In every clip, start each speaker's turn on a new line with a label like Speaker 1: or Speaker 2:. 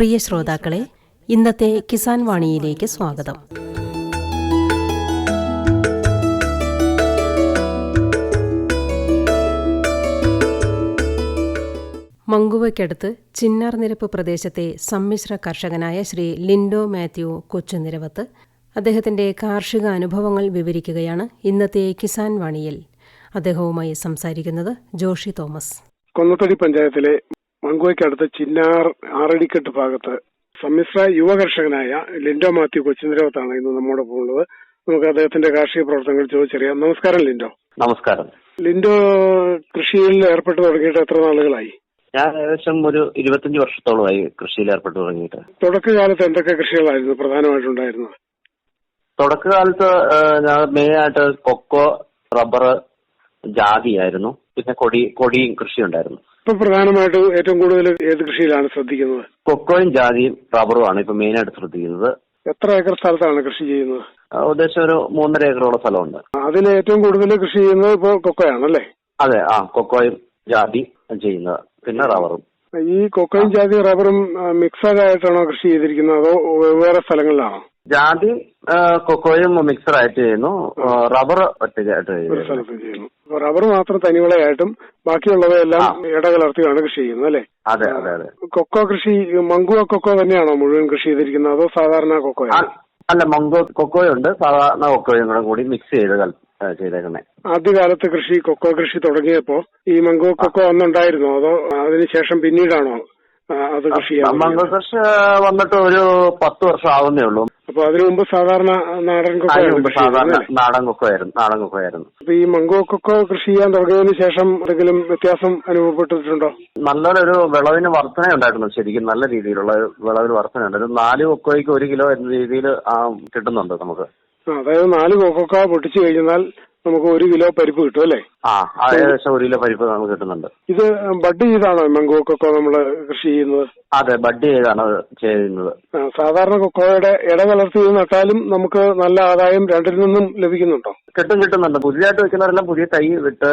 Speaker 1: പ്രിയ ശ്രോതാക്കളെ ഇന്നത്തെ കിസാൻ വാണിയിലേക്ക് സ്വാഗതം. മങ്കുവയ്ക്കടുത്ത് ചിന്നാർ നിരപ്പ് പ്രദേശത്തെ സമ്മിശ്ര കർഷകനായ ശ്രീ ലിൻഡോ മാത്യു കൊച്ചുനിരവത്ത് അദ്ദേഹത്തിന്റെ കാർഷിക അനുഭവങ്ങൾ വിവരിക്കുകയാണ് ഇന്നത്തെ കിസാൻ വാണിയിൽ. അദ്ദേഹവുമായി സംസാരിക്കുന്നത് ജോഷി തോമസ്.
Speaker 2: കൊന്നത്തടി പഞ്ചായത്തിലെ മങ്കുവയ്ക്കടുത്ത് ചിന്നാർ ആറടിക്കെട്ട് ഭാഗത്ത് സമ്മിശ്ര യുവകർഷകനായ ലിൻഡോ മാത്യു കൊച്ചിന്ദ്രവത്താണ് ഇന്ന് നമ്മോടൊപ്പം ഉള്ളത്. നമുക്ക് അദ്ദേഹത്തിന്റെ കാർഷിക പ്രവർത്തനങ്ങൾ ചോദിച്ചറിയാം. നമസ്കാരം ലിൻഡോ.
Speaker 3: നമസ്കാരം.
Speaker 2: ലിൻഡോ കൃഷിയിൽ ഏർപ്പെട്ടു തുടങ്ങിയിട്ട് എത്ര നാളുകളായി?
Speaker 3: ഞാൻ ഏകദേശം ഒരു ഇരുപത്തിയഞ്ച് വർഷത്തോളമായി കൃഷിയിൽ ഏർപ്പെട്ടു തുടങ്ങിയിട്ട്.
Speaker 2: തുടക്കകാലത്ത് എന്തൊക്കെ കൃഷികളായിരുന്നു പ്രധാനമായിട്ടുണ്ടായിരുന്നത്?
Speaker 3: തുടക്കകാലത്ത് ഞാൻ മെയിൻ ആയിട്ട് കൊക്കോ റബ്ബർ ജാതിയായിരുന്നു പിന്നെ കൊടി കൊടിയും കൃഷി ഉണ്ടായിരുന്നു
Speaker 2: ഇപ്പൊ പ്രധാനമായിട്ട് ഏറ്റവും കൂടുതൽ ഏത് കൃഷിയിലാണ് ശ്രദ്ധിക്കുന്നത്?
Speaker 3: കൊക്കോയും ജാതിയും റബ്ബറും ആണ് ഇപ്പൊ മെയിൻ ആയിട്ട് ശ്രദ്ധിക്കുന്നത്.
Speaker 2: എത്ര ഏക്കർ സ്ഥലത്താണ് കൃഷി ചെയ്യുന്നത്?
Speaker 3: ഉദ്ദേശം ഒരു മൂന്നര ഏക്കറോളം സ്ഥലമുണ്ട്.
Speaker 2: അതിൽ ഏറ്റവും കൂടുതൽ കൃഷി ചെയ്യുന്നത് ഇപ്പോൾ കൊക്കോയാണല്ലേ
Speaker 3: അതെ ആ കൊക്കോയും ജാതി ചെയ്യുന്നത്. പിന്നെ റബ്ബറും.
Speaker 2: ഈ കൊക്കോയും ജാതി റബ്ബറും മിക്സഡ് ആയിട്ടാണോ കൃഷി ചെയ്തിരിക്കുന്നത്? അതോ വേറെ സ്ഥലങ്ങളിലാണോ?
Speaker 3: ജാതി കൊക്കോയും മിക്സർ ആയിട്ട് ചെയ്യുന്നു. റബ്ബർ ഒറ്റയ്ക്കായിട്ട് ചെയ്യുന്നു.
Speaker 2: റബ്ബർ മാത്രം തനിവിളയായിട്ടും ബാക്കിയുള്ളവയെല്ലാം ഇടകലർത്തിയാണ് കൃഷി ചെയ്യുന്നത് അല്ലെ?
Speaker 3: അതെ അതെ അതെ.
Speaker 2: കൊക്കോ കൃഷി മങ്കുവ കൊക്കോ തന്നെയാണോ മുഴുവൻ കൃഷി ചെയ്തിരിക്കുന്നത്? അതോ സാധാരണ കൊക്കോ
Speaker 3: അല്ല മംഗോ കൊക്കോയുണ്ട്. സാധാരണ കൊക്കോയും കൂടെ കൂടി മിക്സ് ചെയ്ത് ചെയ്തേക്കുന്നത്
Speaker 2: ആദ്യകാലത്ത് കൃഷി കൊക്കോ കൃഷി തുടങ്ങിയപ്പോ ഈ മംഗോ കൊക്കോ അന്നുണ്ടായിരുന്നോ? അതോ അതിനുശേഷം പിന്നീടാണോ അത് കൃഷി
Speaker 3: മംഗോ? കൃഷി വന്നിട്ട് ഒരു പത്ത് വർഷം ആവുന്നേ ഉള്ളൂ.
Speaker 2: അപ്പൊ അതിനു മുമ്പ് സാധാരണ നാടൻ കൊക്കോ
Speaker 3: അതിന് മുമ്പ് സാധാരണ നാടൻ കൊക്കോ ആയിരുന്നു നാടൻ കൊക്കോ ആയിരുന്നു.
Speaker 2: അപ്പൊ ഈ മംഗോ കൊക്കോ കൃഷി ചെയ്യാൻ തുടങ്ങിയതിനു ശേഷം എന്തെങ്കിലും വ്യത്യാസം അനുഭവപ്പെട്ടിട്ടുണ്ടോ?
Speaker 3: നല്ലൊരു വിളവിന് വർധന ഉണ്ടായിരുന്നു ശരിക്കും നല്ല രീതിയിലുള്ള വിളവിന് വർധന ഉണ്ട്. ഒരു നാല് കൊക്കോയ്ക്ക് ഒരു കിലോ എന്ന രീതിയിൽ കിട്ടുന്നുണ്ട് നമുക്ക്.
Speaker 2: അതായത് നാല് കൊക്കോക്ക പൊട്ടിച്ചു കഴിഞ്ഞാൽ നമുക്ക് ഒരു കിലോ പരിപ്പ് കിട്ടും അല്ലേ?
Speaker 3: ആ ഏകദേശം ഒരു കിലോ പരിപ്പ് നമുക്ക് കിട്ടുന്നുണ്ട്.
Speaker 2: ഇത് ബഡ് ചെയ്താണോ മംഗോ കൊക്കോ നമ്മൾ കൃഷി ചെയ്യുന്നത്?
Speaker 3: അതെ ബഡ് ചെയ്താണ് ചെയ്യുന്നത്.
Speaker 2: സാധാരണ കൊക്കോയുടെ ഇട കലർത്തി നട്ടാലും നമുക്ക് നല്ല ആദായം രണ്ടിൽ നിന്നും ലഭിക്കുന്നുണ്ടോ?
Speaker 3: കിട്ടും കിട്ടുന്നുണ്ട്. പുതിയതായിട്ട് വെക്കുന്നവരെല്ലാം പുതിയ തൈ വിട്ട്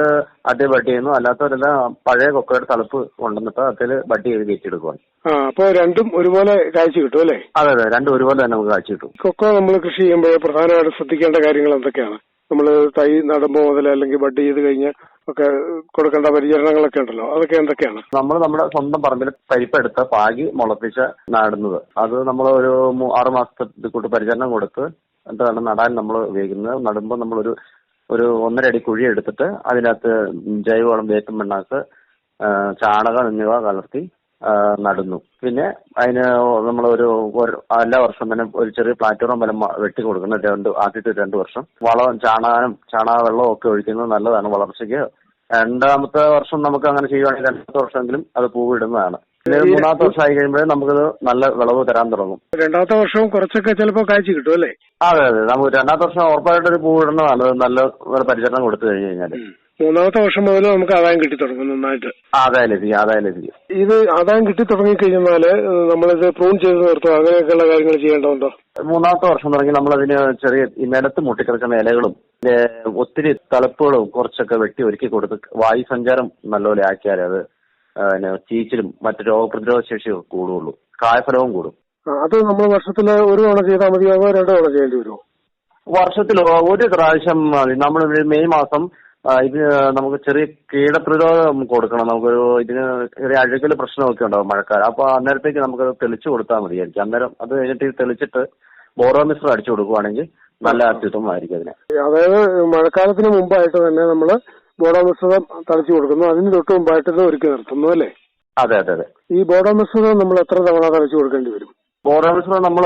Speaker 3: അതേ ബഡ് ചെയ്യുന്നു. അല്ലാത്തവരെല്ലാം പഴയ കൊക്കോയുടെ തളപ്പ് കൊണ്ടുവന്നിട്ട് അതിൽ ബഡ് ചെയ്ത് കയറ്റിയെടുക്കുവാണ്.
Speaker 2: ആ അപ്പോൾ രണ്ടും ഒരുപോലെ കാഴ്ച കിട്ടും അല്ലേ?
Speaker 3: അതെ അതെ രണ്ടും ഒരുപോലെ തന്നെ നമുക്ക് കാഴ്ച കിട്ടും.
Speaker 2: കൊക്കോ നമ്മൾ കൃഷി ചെയ്യുമ്പോഴേ പ്രധാനമായിട്ട് ശ്രദ്ധിക്കേണ്ട കാര്യങ്ങൾ എന്തൊക്കെയാണ്? നമ്മൾ തൈ നടുമ്പോൾ മുതൽ അല്ലെങ്കിൽ ബഡ് ചെയ്ത് കഴിഞ്ഞ് ഒക്കെ കൊടുക്കേണ്ട പരിചരണങ്ങളൊക്കെ ഉണ്ടല്ലോ. അതൊക്കെ എന്തൊക്കെയാണ്?
Speaker 3: നമ്മൾ നമ്മുടെ സ്വന്തം പറമ്പിൽ പരിപ്പെടുത്ത് പാകി മുളപ്പിച്ച് നടുന്നത്. അത് നമ്മൾ ഒരു ആറു മാസത്തെ കൂട്ട് പരിചരണം കൊടുത്ത് എന്താണ് നടാൻ നമ്മൾ ഉപയോഗിക്കുന്നത്. നടുമ്പോൾ നമ്മളൊരു ഒരു ഒന്നര അടി കുഴി എടുത്തിട്ട് അതിനകത്ത് ജൈവവളം വേപ്പും പിണ്ണാക്ക് ആ, ചാണകം എന്നിവ കലർത്തി നടുന്നു. പിന്നെ അതിന് നമ്മൾ ഒരു എല്ലാ വർഷം തന്നെ ഒരു ചെറിയ പ്ലാറ്റ്ഫോം വലം വെട്ടി കൊടുക്കുന്നു. രണ്ട് ആദ്യത്തെ രണ്ട് വർഷം. വളവും ചാണകം ചാണക വെള്ളവും ഒക്കെ ഒഴിക്കുന്നത് നല്ലതാണ് വളർച്ചയ്ക്ക്. രണ്ടാമത്തെ വർഷം നമുക്ക് അങ്ങനെ ചെയ്യുവാണെങ്കിൽ രണ്ടാമത്തെ വർഷമെങ്കിലും അത് പൂവിടുന്നതാണ്. പിന്നെ മൂന്നാമത്തെ വർഷം ആയി കഴിയുമ്പോഴേ നമുക്കത് നല്ല വിളവ് തരാൻ തുടങ്ങും.
Speaker 2: രണ്ടാമത്തെ വർഷവും കുറച്ചൊക്കെ ചിലപ്പോൾ കാഴ്ച കിട്ടും അല്ലേ?
Speaker 3: അതെ അതെ. നമുക്ക് രണ്ടാമത്തെ വർഷം ഉറപ്പായിട്ട് ഒരു പൂവിടുന്നതാണ്. നല്ല പരിചരണം കൊടുത്തു കഴിഞ്ഞു കഴിഞ്ഞാൽ
Speaker 2: മൂന്നാമത്തെ വർഷം മുതൽ നമുക്ക് ആദായം കിട്ടി തുടങ്ങും നന്നായിട്ട്.
Speaker 3: ആദായം ലഭിക്കും ആദായം ലഭിക്കും.
Speaker 2: ഇത് ആദായം കിട്ടി തുടങ്ങിക്കഴിഞ്ഞാൽ നമ്മളിത് പ്രൂൺ ചെയ്ത് നിർത്തുക അങ്ങനെയൊക്കെയുള്ള കാര്യങ്ങൾ ചെയ്യേണ്ടതുണ്ടോ?
Speaker 3: മൂന്നാമത്തെ വർഷം തുടങ്ങി നമ്മൾ അതിന് ചെറിയ ഈ നിലത്ത് മുട്ടിക്കിടക്കുന്ന ഇലകളും പിന്നെ ഒത്തിരി തലപ്പുകളും കുറച്ചൊക്കെ വെട്ടി ഒരുക്കി കൊടുത്ത് വായു സഞ്ചാരം നല്ലപോലെ ആക്കിയാൽ അത് പിന്നെ ചീച്ചിലും മറ്റു രോഗപ്രതിരോധ ശേഷിയും കൂടുകയുള്ളൂ കായഫലവും കൂടും.
Speaker 2: അത് നമ്മൾ വർഷത്തിൽ ഒരു തവണ ചെയ്താൽ മതിയാകുമോ രണ്ടു തവണ ചെയ്യേണ്ടി വരുമോ
Speaker 3: വർഷത്തിൽ ഒരു പ്രാവശ്യം നമ്മൾ മെയ് മാസം ഇത് നമുക്ക് ചെറിയ കീടപ്രതിരോധം കൊടുക്കണം. നമുക്കൊരു ഇതിന് ചെറിയ അഴുകൽ പ്രശ്നമൊക്കെ ഉണ്ടാവും മഴക്കാലം. അപ്പൊ അന്നേരത്തേക്ക് നമുക്കത് തെളിച്ച് കൊടുത്താൽ മതിയായിരിക്കും. അന്നേരം അത് കഴിഞ്ഞിട്ട് തെളിച്ചിട്ട് ബോറോ മിശ്രം അടിച്ചു കൊടുക്കുവാണെങ്കിൽ നല്ല അത്യുത്തമമായിരിക്കും അതിന്.
Speaker 2: അതായത് മഴക്കാലത്തിന് മുമ്പായിട്ട് തന്നെ നമ്മൾ ബോഡോ മിശ്രിതം തളിച്ചു കൊടുക്കുന്നു. അതിന് തൊട്ട് മുമ്പായിട്ട് ഇത് ഒരുക്കി നിർത്തുന്നു അല്ലേ?
Speaker 3: അതെ അതെ അതെ.
Speaker 2: ഈ ബോഡോ മിശ്രിതം നമ്മൾ എത്ര തവണ തളിച്ചു കൊടുക്കേണ്ടി വരും?
Speaker 3: ബോറോ മിശ്രം നമ്മൾ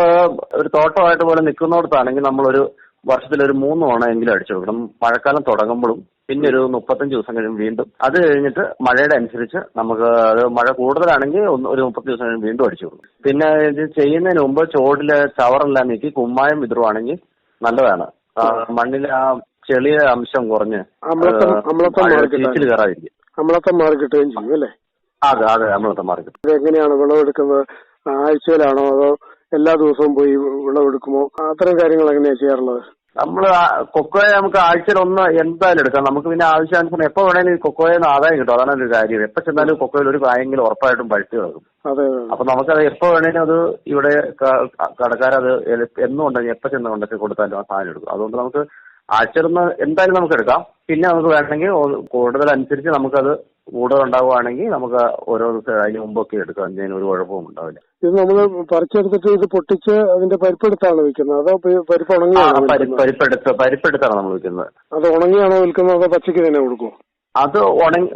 Speaker 3: ഒരു തോട്ടമായിട്ട് പോലെ നിൽക്കുന്നിടത്താണെങ്കിൽ നമ്മളൊരു വർഷത്തിൽ ഒരു മൂന്ന് തവണ എങ്കിലും അടിച്ചു കൊടുക്കണം. മഴക്കാലം തുടങ്ങുമ്പോഴും പിന്നെ ഒരു മുപ്പത്തഞ്ച് ദിവസം കഴിയും വീണ്ടും. അത് കഴിഞ്ഞിട്ട് മഴയുടെ അനുസരിച്ച് നമുക്ക് അത് മഴ കൂടുതലാണെങ്കിൽ ഒന്ന് ഒരു മുപ്പത്തി ദിവസം കഴിഞ്ഞ് വീണ്ടും അടിച്ചു കൊടുക്കും. പിന്നെ ഇത് ചെയ്യുന്നതിന് മുമ്പ് ചോടിൽ ചവറെല്ലാം നീക്കി കുമ്മായം വിതറുവാണെങ്കിൽ നല്ലതാണ്. മണ്ണിലെ ആ ചെളിയ അംശം കുറഞ്ഞ് ചീച്ചിൽ കയറാതിരിക്കും.
Speaker 2: അമ്ലത്വം മാറി കിട്ടുകയും ചെയ്യും അല്ലേ?
Speaker 3: അതെ
Speaker 2: എങ്ങനെയാണ് വിളവെടുക്കുന്നത്? ആഴ്ചയിലാണോ അതോ എല്ലാ ദിവസവും പോയി വിളവെടുക്കുമോ? അത്തരം കാര്യങ്ങൾ എങ്ങനെയാണ് ചെയ്യാറുള്ളത്?
Speaker 3: നമ്മൾ കൊക്കോയെ നമുക്ക് ആഴ്ചയിൽ ഒന്ന് എന്തായാലും എടുക്കാം. നമുക്ക് പിന്നെ ആവശ്യാനുസരണം എപ്പോ വേണേലും ഈ കൊക്കോയിൽ നിന്ന് ആദായം കിട്ടും. അതാണ് ഒരു കാര്യം. എപ്പോ ചെന്നാലും കൊക്കോയിൽ ഒരു കായെങ്കിലും ഉറപ്പായിട്ടും പഴുത്തി കിടക്കും. അപ്പൊ നമുക്കത് എപ്പോ വേണേലും അത് ഇവിടെ കടക്കാരത് എന്നും ഉണ്ടെങ്കിൽ എപ്പോ ചെന്ന് കൊണ്ടൊക്കെ കൊടുത്താലും ആ സാധനം എടുക്കും. അതുകൊണ്ട് നമുക്ക് ആഴ്ചയിലൊന്ന് എന്തായാലും നമുക്ക് എടുക്കാം. പിന്നെ നമുക്ക് വേണമെങ്കിൽ കൂടുതൽ അനുസരിച്ച് നമുക്കത് കൂടുതൽ ഉണ്ടാവുകയാണെങ്കിൽ നമുക്ക് ഓരോ ദിവസം അതിന് മുമ്പൊക്കെ എടുക്കാം. അതിന് ഒരു കുഴപ്പവും ഉണ്ടാവില്ല.
Speaker 2: ഇത് നമ്മൾ പറിച്ചെടുത്തിട്ട് ഇത് പൊട്ടിച്ച് അതിന്റെ പരിപ്പെടുത്താണ് വിൽക്കുന്നത്. അതോ പരിപ്പ് ഉണങ്ങിയാണോ
Speaker 3: പരിപ്പെടുത്ത് പരിപ്പെടുത്താണ് നമ്മൾ വിൽക്കുന്നത്.
Speaker 2: അത് ഉണങ്ങിയാണോ വിൽക്കുന്നത് അതോ പച്ചയ്ക്ക് തന്നെ കൊടുക്കും
Speaker 3: അത് ഉണങ്ങി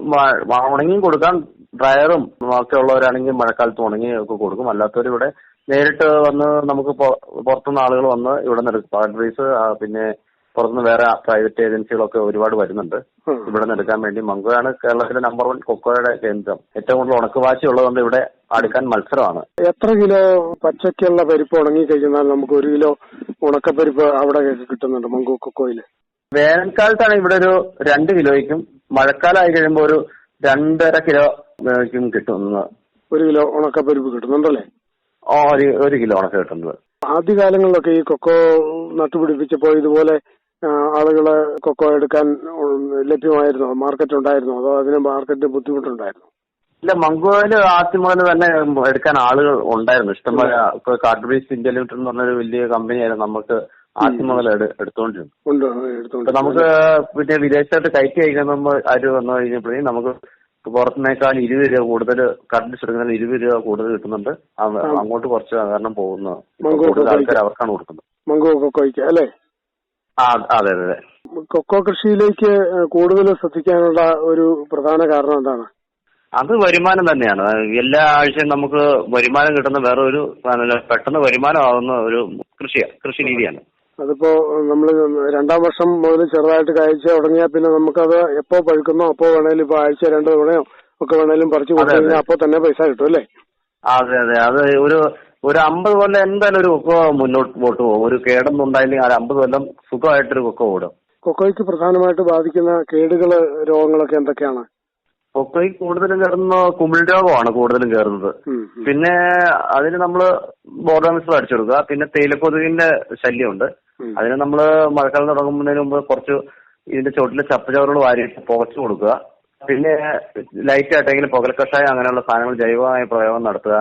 Speaker 3: ഉണങ്ങിയും കൊടുക്കാം. ഡ്രയറും ഒക്കെ ഉള്ളവരാണെങ്കിൽ മഴക്കാലത്ത് ഉണങ്ങി ഒക്കെ കൊടുക്കും. അല്ലാത്തവർ ഇവിടെ നേരിട്ട് വന്ന് നമുക്ക് പുറത്തുനിന്ന് ആളുകൾ വന്ന് ഇവിടെ നിന്ന് എടുക്കും ഫാക്ടറീസ് പിന്നെ പുറത്തുനിന്ന് വേറെ പ്രൈവറ്റ് ഏജൻസികളൊക്കെ ഒരുപാട് വരുന്നുണ്ട്. ഇവിടെ നിന്ന് എടുക്കാൻ വേണ്ടി മംഗോയാണ് കേരളത്തിലെ നമ്പർ വൺ കൊക്കോയുടെ കേന്ദ്രം. ഏറ്റവും കൂടുതൽ ഉണക്കവാശി ഉള്ളതുകൊണ്ട് ഇവിടെ അടുക്കാൻ മത്സരമാണ്.
Speaker 2: എത്ര കിലോ പച്ചക്കുള്ള പരിപ്പ് ഉണങ്ങി കഴിഞ്ഞാൽ നമുക്ക് ഒരു കിലോ ഉണക്കപ്പരിപ്പ് അവിടെ കിട്ടുന്നുണ്ട് മങ്കു കൊക്കോയിൽ?
Speaker 3: വേനൽക്കാലത്താണ് ഇവിടെ ഒരു രണ്ട് കിലോയ്ക്കും മഴക്കാലമായി കഴിയുമ്പോൾ ഒരു രണ്ടര കിലോ ക്കും കിട്ടുന്നത്.
Speaker 2: ഒരു കിലോ ഉണക്കപ്പരിപ്പ് കിട്ടുന്നുണ്ടല്ലേ?
Speaker 3: ഒരു ഒരു കിലോ ഉണക്ക കിട്ടുന്നത്.
Speaker 2: ആദ്യകാലങ്ങളിലൊക്കെ ഈ കൊക്കോ നട്ടുപിടിപ്പിച്ചപ്പോൾ ഇതുപോലെ ആളുകളെ കൊക്കോ എടുക്കാൻ ലഭ്യമായിരുന്നോ മാർക്കറ്റ് ഉണ്ടായിരുന്നോ അതോ അതിന് മാർക്കറ്റ് ബുദ്ധിമുട്ടുണ്ടായിരുന്നോ?
Speaker 3: ഇല്ല മംഗോയിൽ ആദ്യം മുതൽ തന്നെ എടുക്കാൻ ആളുകൾ ഉണ്ടായിരുന്നു. ഇഷ്ടംപോലെ ഇപ്പൊ കാർഡ്ബീസ് ഇന്ത്യ ലിമിറ്റഡ് എന്ന് പറഞ്ഞൊരു വലിയ കമ്പനിയായിരുന്നു നമുക്ക് ആദ്യം മുതൽ എടു- എടുത്തോണ്ടിരുന്നു നമുക്ക് പിന്നെ വിദേശത്തോട്ട് കയറ്റി അയക്കാൻ നമ്മൾ ആര് വന്നു കഴിഞ്ഞപ്പോഴേ നമുക്ക് പുറത്തുനേക്കാൾ ഇരുപത് രൂപ കൂടുതൽ കറണ്ട് എടുക്കുന്നതിന് ഇരുപത് രൂപ കൂടുതൽ കിട്ടുന്നുണ്ട്. അങ്ങോട്ട് കുറച്ച് കാരണം പോകുന്നു കൂടുതൽ ആൾക്കാർ അവർക്കാണ് കൊടുക്കുന്നത്.
Speaker 2: മംഗോ കൊക്കോയ്ക്ക് അല്ലേ?
Speaker 3: അതെ അതെ
Speaker 2: കൊക്കോ കൃഷിയിലേക്ക് കൂടുതൽ ശ്രദ്ധിക്കാനുള്ള ഒരു പ്രധാന കാരണം എന്താണ്?
Speaker 3: അത് വരുമാനം തന്നെയാണ്. എല്ലാ ആഴ്ചയും നമുക്ക് വരുമാനം കിട്ടുന്ന വേറെ ഒരു. പെട്ടെന്ന് വരുമാനമാകുന്ന ഒരു കൃഷിയാണ് കൃഷി രീതിയാണ്.
Speaker 2: അതിപ്പോ നമ്മൾ രണ്ടാം വർഷം മുതൽ ചെറുതായിട്ട് കായ്ച്ച തുടങ്ങിയാൽ പിന്നെ നമുക്കത് എപ്പോ പഴുക്കുന്നോ അപ്പോ വേണേലും ഇപ്പൊ ആഴ്ച രണ്ടു തവണയോ ഒക്കെ വേണേലും പറിച്ചു കൊടുത്തു. കഴിഞ്ഞാൽ അപ്പോ തന്നെ പൈസ കിട്ടും അല്ലേ?
Speaker 3: അതെ അതെ. അത് ഒരു ഒരു അമ്പത് കൊല്ലം എന്തായാലും ഒരു കൊക്കോ മുന്നോട്ട് പോട്ട് പോകും. ഒരു കേടൊന്നും ഉണ്ടായില്ലെങ്കിൽ ആ അമ്പത് കൊല്ലം സുഖമായിട്ടൊരു കൊക്കോ ഓടും.
Speaker 2: കൊക്കോയ്ക്ക് പ്രധാനമായിട്ട് ബാധിക്കുന്ന കേടുകൾ രോഗങ്ങളൊക്കെ എന്തൊക്കെയാണ്?
Speaker 3: കൊക്കോയിൽ കൂടുതലും കയറുന്ന കുമിൾ രോഗമാണ് കൂടുതലും കയറുന്നത്. പിന്നെ അതിന് നമ്മൾ ബോർഡോമിസ് അടിച്ചു കൊടുക്കുക. പിന്നെ തേയിലക്കൊതുകിന്റെ ശല്യമുണ്ട്. അതിന് നമ്മൾ മഴക്കാലം തുടങ്ങുന്നതിന് മുമ്പ് കുറച്ച് ഇതിന്റെ ചോട്ടിലെ ചപ്പുചവറുകൾ വാരി പുകച്ചു കൊടുക്കുക. പിന്നെ ലൈറ്റ് ആയിട്ടെങ്കിലും പുകൽ കഷായം അങ്ങനെയുള്ള സാധനങ്ങൾ ജൈവമായ പ്രയോഗം നടത്തുക.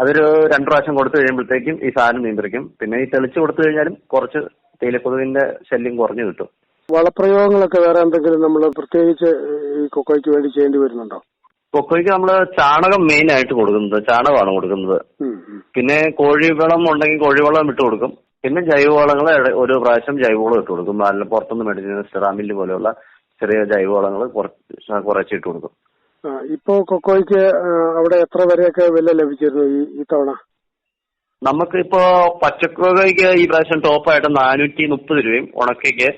Speaker 3: അതൊരു രണ്ടു പ്രാവശ്യം കൊടുത്തു കഴിയുമ്പോഴത്തേക്കും ഈ സാധനം നിയന്ത്രിക്കും. പിന്നെ ഈ തെളിച്ചു കൊടുത്തു കഴിഞ്ഞാലും കുറച്ച് തേയിലക്കൊതുവിന്റെ ശല്യം കുറഞ്ഞു കിട്ടും.
Speaker 2: വളപ്രയോഗങ്ങളൊക്കെ വേറെ എന്തെങ്കിലും നമ്മൾ പ്രത്യേകിച്ച് ഈ കൊക്കോയ്ക്ക് വേണ്ടി ചെയ്യേണ്ടി വരുന്നുണ്ടോ?
Speaker 3: കൊക്കോയ്ക്ക് നമ്മൾ ചാണകം മെയിൻ ആയിട്ട് കൊടുക്കുന്നത് ചാണകമാണ് കൊടുക്കുന്നത്. പിന്നെ കോഴിവളം ഉണ്ടെങ്കിൽ കോഴിവളം ഇട്ട് കൊടുക്കും. പിന്നെ ജൈവവളങ്ങൾ ഒരു പ്രാവശ്യം ജൈവവളം ഇട്ട് കൊടുക്കും. നല്ല പുറത്തുനിന്ന് മേടിക്കുന്ന സ്റ്റെറാമിൽ പോലെയുള്ള ചെറിയ ജൈവവളങ്ങൾ കുറച്ച് കുറച്ച് ഇട്ട് കൊടുക്കും.
Speaker 2: ഇപ്പോ കൊക്കോയ്ക്ക് അവിടെ എത്ര വരെയൊക്കെ വില ലഭിച്ചിരുന്നു ഈ ഈ തവണ?
Speaker 3: നമുക്കിപ്പോ പച്ചക്കൊക്കോയ്ക്ക് ഈ പ്രാവശ്യം ടോപ്പായിട്ട് നാനൂറ്റി മുപ്പത് രൂപയും ഉണക്കയ്ക്ക്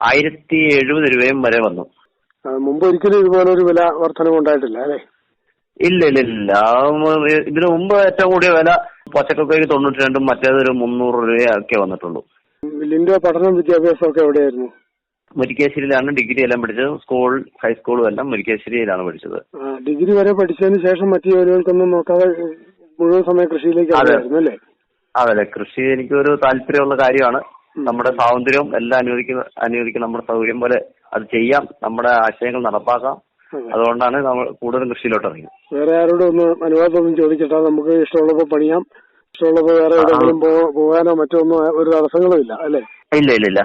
Speaker 3: ആയിരത്തി എഴുപത് രൂപയും വരെ വന്നു.
Speaker 2: മുമ്പ് ഒരിക്കലും ഇതുപോലെ ഒരു വില വർധനവ് ഉണ്ടായിട്ടില്ല അല്ലേ?
Speaker 3: ഇല്ല ഇല്ല ഇല്ല. ഇതിനു മുമ്പ് ഏറ്റവും കൂടിയ വില പച്ചക്കൊക്കോയ്ക്ക് തൊണ്ണൂറ്റി രണ്ടും മറ്റേതൊരു മുന്നൂറ് രൂപയൊക്കെ വന്നിട്ടുള്ളൂ.
Speaker 2: ലിൻഡോ പഠനം വിദ്യാഭ്യാസം ഒക്കെ എവിടെയായിരുന്നു?
Speaker 3: മുരിക്കാശ്ശേരിയിലാണ് ഡിഗ്രി എല്ലാം പഠിച്ചത്. സ്കൂൾ ഹൈസ്കൂളും എല്ലാം മുരിക്കാശ്ശേരിയിലാണ് പഠിച്ചത്.
Speaker 2: ഡിഗ്രി വരെ പഠിച്ചതിന് ശേഷം മറ്റു ജോലികൾക്കൊന്നും നോക്കാതെ മുഴുവൻ സമയം കൃഷിയിലേക്ക് അല്ലേ?
Speaker 3: അതെ കൃഷി എനിക്കൊരു താല്പര്യമുള്ള കാര്യമാണ്. നമ്മുടെ സ്വാതന്ത്ര്യവും എല്ലാം അനുവദിക്കുന്ന അനുവദിക്കുന്ന നമ്മുടെ സൗകര്യം പോലെ അത് ചെയ്യാം. നമ്മുടെ ആശയങ്ങൾ നടപ്പാക്കാം. അതുകൊണ്ടാണ് നമ്മൾ കൂടുതലും കൃഷിയിലോട്ട് ഇറങ്ങിയത്
Speaker 2: വേറെ ആരോടും ഒന്ന് അനുവാദമൊന്നും ചോദിച്ചിട്ടാ നമുക്ക് ഇഷ്ടമുള്ളപ്പോ പണിയാം. ഇഷ്ടമുള്ളപ്പോ വേറെ എവിടെയെങ്കിലും പോകാനോ മറ്റോ ഒന്നും ഒരു തടസ്സങ്ങളും ഇല്ല അല്ലേ?
Speaker 3: ഇല്ല ഇല്ല ഇല്ല.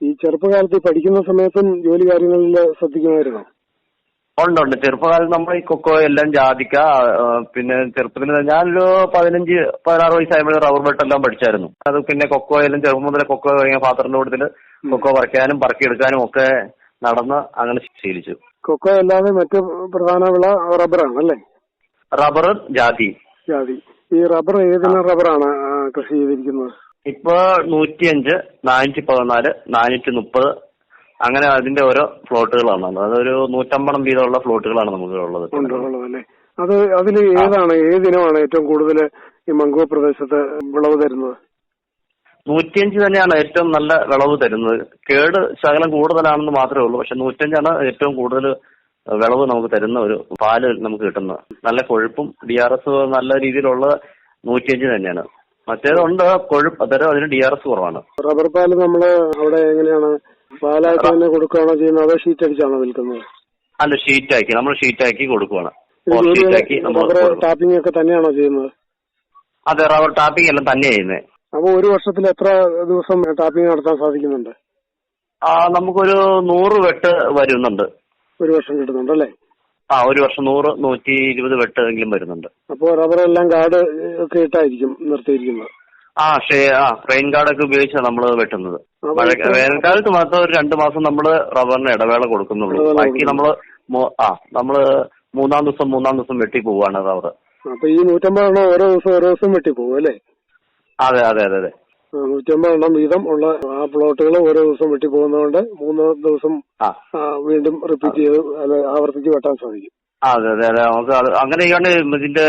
Speaker 2: ഈ ചെറുപ്പകാലത്ത് പഠിക്കുന്ന സമയത്തും ജോലി കാര്യങ്ങളിൽ ശ്രദ്ധിക്കുമായിരുന്നോ
Speaker 3: ഉണ്ട് ഉണ്ട് ചെറുപ്പകാലം നമ്മൾ ഈ കൊക്കോ എല്ലാം ജാതിക്ക പിന്നെ ചെറുപ്പത്തിൽ ഞാനൊരു പതിനഞ്ച് പതിനാറ് വയസ്സായപ്പോൾ റബ്ബർ ബെട്ട് എല്ലാം പഠിച്ചായിരുന്നു. അത് പിന്നെ കൊക്കോ എല്ലാം ചെറുപ്പം മുതലേ കൊക്കോ തുടങ്ങിയ പാത്രത്തിന്റെ കൂട്ടത്തിൽ കൊക്കോ പറിക്കാനും പറക്കിയെടുക്കാനും ഒക്കെ നടന്ന് അങ്ങനെ ശീലിച്ചു.
Speaker 2: കൊക്കോ അല്ലാതെ മറ്റ് പ്രധാന വിള റബ്ബറാണ് അല്ലേ
Speaker 3: റബ്ബർ ജാതി.
Speaker 2: ജാതി. ഈ റബ്ബർ ഏതിന റബ്ബറാണ് കൃഷി ചെയ്തിരിക്കുന്നത്?
Speaker 3: ഇപ്പൊ നൂറ്റിയഞ്ച് നാനൂറ്റി പതിനാല് നാനൂറ്റി മുപ്പത് അങ്ങനെ അതിന്റെ ഓരോ ഫ്ലോട്ടുകളാണ്. അതൊരു നൂറ്റമ്പണം വീതമുള്ള ഫ്ലോട്ടുകളാണ് നമുക്ക് ഉള്ളത്.
Speaker 2: ഉള്ളതല്ലേ അത് അതിൽ ഏതാണ് ഏത് ദിനമാണ് ഏറ്റവും കൂടുതൽ ഈ മംഗോ പ്രദേശത്ത് വിളവ് തരുന്നത്?
Speaker 3: നൂറ്റിയഞ്ച് തന്നെയാണ് ഏറ്റവും നല്ല വിളവ് തരുന്നത്. കേട് ശകലം കൂടുതലാണെന്ന് മാത്രമേ ഉള്ളൂ. പക്ഷെ നൂറ്റഞ്ചാണ് ഏറ്റവും കൂടുതൽ വിളവ് നമുക്ക് തരുന്ന ഒരു പാൽ നമുക്ക് കിട്ടുന്നത്. നല്ല കൊഴുപ്പും ഡി ആർ എസ് നല്ല രീതിയിലുള്ള നൂറ്റിയഞ്ച് തന്നെയാണ്. മറ്റേതുണ്ട് കൊഴുപ്പ് തരം അതിന് ഡി ആർ എസ് കുറവാണ്.
Speaker 2: റബ്ബർ പാൽ നമ്മൾ അവിടെ എങ്ങനെയാണ്? പാലായിട്ട് തന്നെ കൊടുക്കുകയാണോ ചെയ്യുന്നത് അതോ ഷീറ്റ് അടിച്ചാണോ വിൽക്കുന്നത്?
Speaker 3: അല്ല ഷീറ്റാക്കി നമ്മൾ ഷീറ്റാക്കി കൊടുക്കുവാണ്. ഷീറ്റാക്കി നമ്മൾ.
Speaker 2: ടാപ്പിംഗ് ഒക്കെ തന്നെയാണോ ചെയ്യുന്നത്?
Speaker 3: അതെ റബ്ബർ ടാപ്പിംഗ് എല്ലാം തന്നെയാണ് ചെയ്യുന്നത്
Speaker 2: അപ്പൊ ഒരു വർഷത്തിൽ എത്ര ദിവസം ടാപ്പിംഗ് നടത്താൻ സാധിക്കുന്നുണ്ട്?
Speaker 3: ആ നമുക്കൊരു നൂറ് വെട്ട് വരുന്നുണ്ട്.
Speaker 2: ഒരു വർഷം കിട്ടുന്നുണ്ട് അല്ലേ?
Speaker 3: ആ ഒരു വർഷം നൂറ് നൂറ്റി ഇരുപത് വെട്ട് എങ്കിലും വരുന്നുണ്ട്.
Speaker 2: അപ്പോ റബ്ബർ എല്ലാം കാർഡ് ഒക്കെ ഇട്ടായിരിക്കും നിർത്തിയിരിക്കുന്നത്.
Speaker 3: ആ ഷേ ആ റെയിൻ കാർഡൊക്കെ ഉപയോഗിച്ചാണ് നമ്മൾ വെട്ടുന്നത്. വേനൽക്കാലത്ത് മാത്രം ഒരു രണ്ട് മാസം നമ്മൾ റബ്ബറിന് ഇടവേള കൊടുക്കുന്നുള്ളൂ. ബാക്കി നമ്മൾ ആ നമ്മൾ മൂന്നാം ദിവസം മൂന്നാം ദിവസം വെട്ടി പോവാണ് റബ്ബർ
Speaker 2: അപ്പൊ ഈ നൂറ്റമ്പതെണ്ണം ഓരോ ദിവസം ഓരോ ദിവസം വെട്ടി പോകും അല്ലേ?
Speaker 3: അതെ അതെ അതെ അതെ.
Speaker 2: നൂറ്റമ്പതെണ്ണം വീതം ഉള്ള ആ പ്ലോട്ടുകൾ ഓരോ ദിവസം വെട്ടി പോകുന്നതുകൊണ്ട് മൂന്ന് ദിവസം വീണ്ടും റിപ്പീറ്റ് ചെയ്ത് ആവർത്തിച്ച് വെട്ടാൻ സാധിക്കും
Speaker 3: അതെ അതെ അതെ നമുക്ക് അങ്ങനെ ചെയ്യാണ്ട് ഇതിന്റെ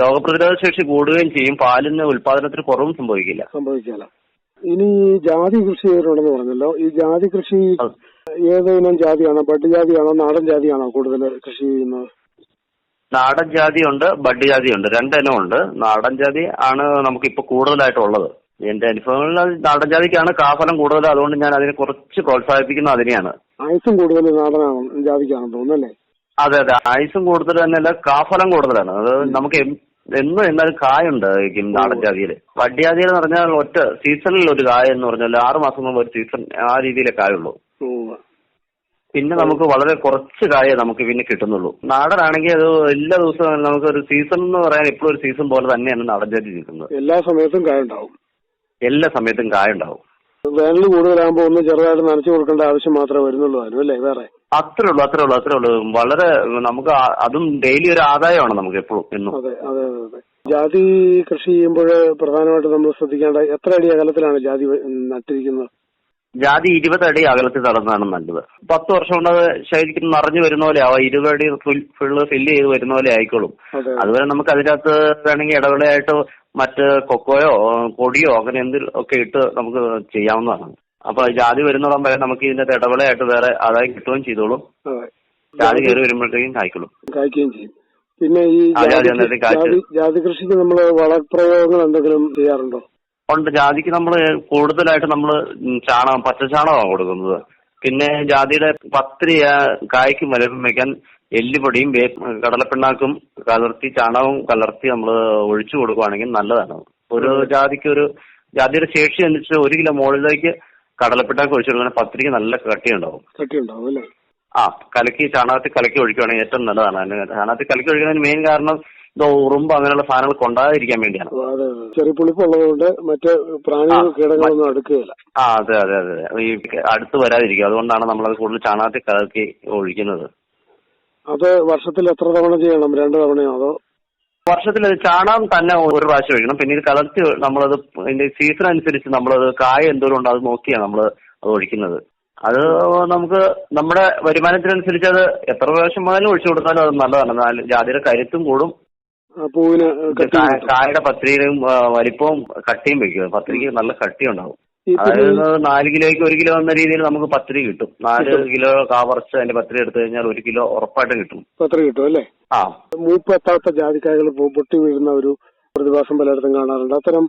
Speaker 3: രോഗപ്രതിരോധ ശേഷി കൂടുകയും ചെയ്യും പാലിന് ഉൽപാദനത്തിന് കുറവും സംഭവിക്കില്ല
Speaker 2: സംഭവിക്കില്ല ഇനി ജാതി കൃഷി ചെയ്തിട്ടുണ്ടെന്ന് പറഞ്ഞല്ലോ ഈ ജാതി കൃഷി ഏതെങ്കിലും ജാതിയാണോ ബഡ് ജാതിയാണോ നാടൻ ജാതിയാണോ കൂടുതൽ കൃഷി ചെയ്യുന്നത്
Speaker 3: നാടൻ ജാതിയുണ്ട് ബഡ് ജാതിയുണ്ട് രണ്ടിനം ഉണ്ട് നാടൻ ജാതി ആണ് നമുക്ക് ഇപ്പൊ കൂടുതലായിട്ടുള്ളത് എന്റെ അനുഭവങ്ങളിൽ അത് നാടൻ ജാതിക്കാണ് കാഫലം കൂടുതൽ. അതുകൊണ്ട് ഞാൻ അതിനെ കുറച്ച് പ്രോത്സാഹിപ്പിക്കുന്ന അതിനെയാണ്.
Speaker 2: ആയുസും കൂടുതൽ നാടനാണ് ജാതിക്കാണെന്ന് തോന്നുന്നല്ലേ
Speaker 3: അതെ അതെ. ആയുസും കൂടുതൽ തന്നെയല്ല കാഫലം കൂടുതലാണ്. അത് നമുക്ക് എന്നും എന്നാലും കായുണ്ട് നാടൻ ജാതിയിൽ വഡ്യാതിയിൽ എന്ന് പറഞ്ഞാൽ ഒറ്റ സീസണിൽ ഒരു കായ എന്ന് പറഞ്ഞാൽ ആറ് മാസം മുമ്പ് ഒരു സീസൺ ആ രീതിയിലെ കായുള്ളൂ. പിന്നെ നമുക്ക് വളരെ കുറച്ച് കായേ നമുക്ക് പിന്നെ കിട്ടുന്നുള്ളൂ. നാടനാണെങ്കിൽ അത് എല്ലാ ദിവസവും നമുക്ക് ഒരു സീസൺ എന്ന് പറയാൻ ഇപ്പോഴും ഒരു സീസൺ പോലെ തന്നെയാണ് നാടൻ ജാതി നിൽക്കുന്നത്.
Speaker 2: എല്ലാ സമയത്തും കായുണ്ടാവും
Speaker 3: എല്ലാ സമയത്തും കായ ഉണ്ടാവും
Speaker 2: വേനൽ കൂടുതലാകുമ്പോൾ ഒന്ന് ചെറുതായിട്ട് നനച്ചു കൊടുക്കേണ്ട ആവശ്യം മാത്രമേ വരുന്നുള്ളൂ അതിനും അല്ലേ? വേറെ?
Speaker 3: അത്രേ ഉള്ളൂ അത്രേ ഉള്ളൂ അത്രേ ഉള്ളൂ. വളരെ നമുക്ക് അതും ഡെയിലി ഒരു ആദായമാണ് നമുക്ക് എപ്പോഴും എന്നും.
Speaker 2: അതെ അതെ അതെ അതെ. ജാതി കൃഷി ചെയ്യുമ്പോൾ പ്രധാനമായിട്ട് നമ്മൾ ശ്രദ്ധിക്കേണ്ട എത്ര അടി അകലത്തിലാണ് ജാതി നട്ടിരിക്കുന്നത്?
Speaker 3: ജാതി ഇരുപത് അടി അകലത്തിൽ നടന്നതാണ് നല്ലത്. പത്ത് വർഷം കൊണ്ട് അത് ശരിക്കും നിറഞ്ഞു വരുന്ന പോലെ ആവാം. ഇരുപത് അടി ഫുള്ള് ഫില്ല് ചെയ്ത് വരുന്ന പോലെ ആയിക്കോളും.
Speaker 2: അതുപോലെ
Speaker 3: അതുവരെ നമുക്ക് അതിനകത്ത് വേണമെങ്കിൽ ഇടവേളയായിട്ട് മറ്റ് കൊക്കോയോ കൊടിയോ അങ്ങനെ എന്തെങ്കിലും ഒക്കെ ഇട്ട് നമുക്ക് ചെയ്യാവുന്നതാണ്. അപ്പൊ ജാതി വരുന്നോളം വരെ നമുക്ക് ഇതിന്റെ ഇടവേളയായിട്ട് വേറെ ആദായം കിട്ടുകയും ചെയ്തോളും. ജാതി കയറി വരുമ്പോഴത്തേക്കും കായ്ക്കുള്ളൂ
Speaker 2: കായ്ക്കുകയും ചെയ്യും. പിന്നെ ഈ
Speaker 3: ജാതി
Speaker 2: കൃഷിക്ക് നമ്മൾ വളപ്രയോഗങ്ങൾ എന്തെങ്കിലും ചെയ്യാറുണ്ടോ?
Speaker 3: ഉണ്ട് ജാതിക്ക് നമ്മൾ കൂടുതലായിട്ട് നമ്മൾ ചാണകം പച്ച ചാണകമാണ് കൊടുക്കുന്നത്. പിന്നെ ജാതിയുടെ പത്രി കായ്ക്കും മലപ്പം വെക്കാൻ എല്ലുപൊടിയും വേ- കടലപ്പിണ്ണാക്കും കലർത്തി ചാണകവും കലർത്തി നമ്മൾ ഒഴിച്ചു കൊടുക്കുവാണെങ്കിൽ നല്ലതാണ്. ഒരു ജാതിക്ക് ഒരു ജാതിയുടെ ശേഷി അനുസരിച്ച് ഒരു കിലോ മുകളിലേക്ക് കടലപ്പിണ്ണാക്ക് ഒഴിച്ചു കൊടുക്കുന്ന പത്രിക്ക് നല്ല കട്ടിയുണ്ടാവും.
Speaker 2: കട്ടിയുണ്ടാവും അല്ലേ?
Speaker 3: ആ കലക്കി ചാണകത്തിൽ കലക്കി ഒഴിക്കുകയാണെങ്കിൽ ഏറ്റവും നല്ലതാണ്. ചാണകത്തിൽ കലക്കി ഒഴിക്കുന്നതിന് മെയിൻ കാരണം ഉറുമ്പ് അങ്ങനെയുള്ള സാധനങ്ങൾ കൊണ്ടാതിരിക്കാൻ വേണ്ടിയാണ്.
Speaker 2: ചെറിയ പുളിപ്പുള്ളതുകൊണ്ട് മറ്റ് പ്രാണികൾ കീടങ്ങളൊന്നും അടുക്കുകയില്ല.
Speaker 3: ആ അതെ അതെ അതെ ഈ അടുത്ത് വരാതിരിക്കും. അതുകൊണ്ടാണ് അത് കൂടുതൽ ചാണകത്തിൽ കലർത്തി ഒഴിക്കുന്നത്.
Speaker 2: അത് വർഷത്തിൽ എത്ര തവണ ചെയ്യണം? രണ്ട് തവണയോ അതോ?
Speaker 3: വർഷത്തിൽ ചാണകം തന്നെ ഒരു പ്രാവശ്യം ഒഴിക്കണം. പിന്നെ ഇത് കലർത്തി നമ്മളത് അതിന്റെ സീസൺ അനുസരിച്ച് നമ്മളത് കായ എന്തോരം ഉണ്ടോ അത് നോക്കിയാണ് നമ്മൾ അത് ഒഴിക്കുന്നത്. അത് നമുക്ക് നമ്മുടെ വരുമാനത്തിനനുസരിച്ച് അത് എത്ര പ്രാവശ്യം പോയാലും ഒഴിച്ചു കൊടുത്താലും അത് നല്ലതാണ്. നാല് ജാതിയുടെ കരുത്തും കൂടും. കായയുടെ പത്രിയിലും ആ, വലിപ്പവും കട്ടിയും വെക്കും. പത്രിക്ക് നല്ല കട്ടി ഉണ്ടാവും അതായത് നാല് കിലോയ്ക്ക് ഒരു കിലോ എന്ന രീതിയിൽ നമുക്ക് പത്രി കിട്ടും. നാല് കിലോ കാവറച്ച് അതിന്റെ പത്രി എടുത്തു കഴിഞ്ഞാൽ ഒരു കിലോ ഉറപ്പായിട്ടും കിട്ടും.
Speaker 2: പത്രി കിട്ടും അല്ലേ?
Speaker 3: ആ.
Speaker 2: മൂപ്പെത്താത്ത ജാതിക്കായകൾ പൊട്ടി വീഴുന്ന ഒരു പ്രതിഭാസം പലയിടത്തും കാണാറുണ്ട്. അത്തരം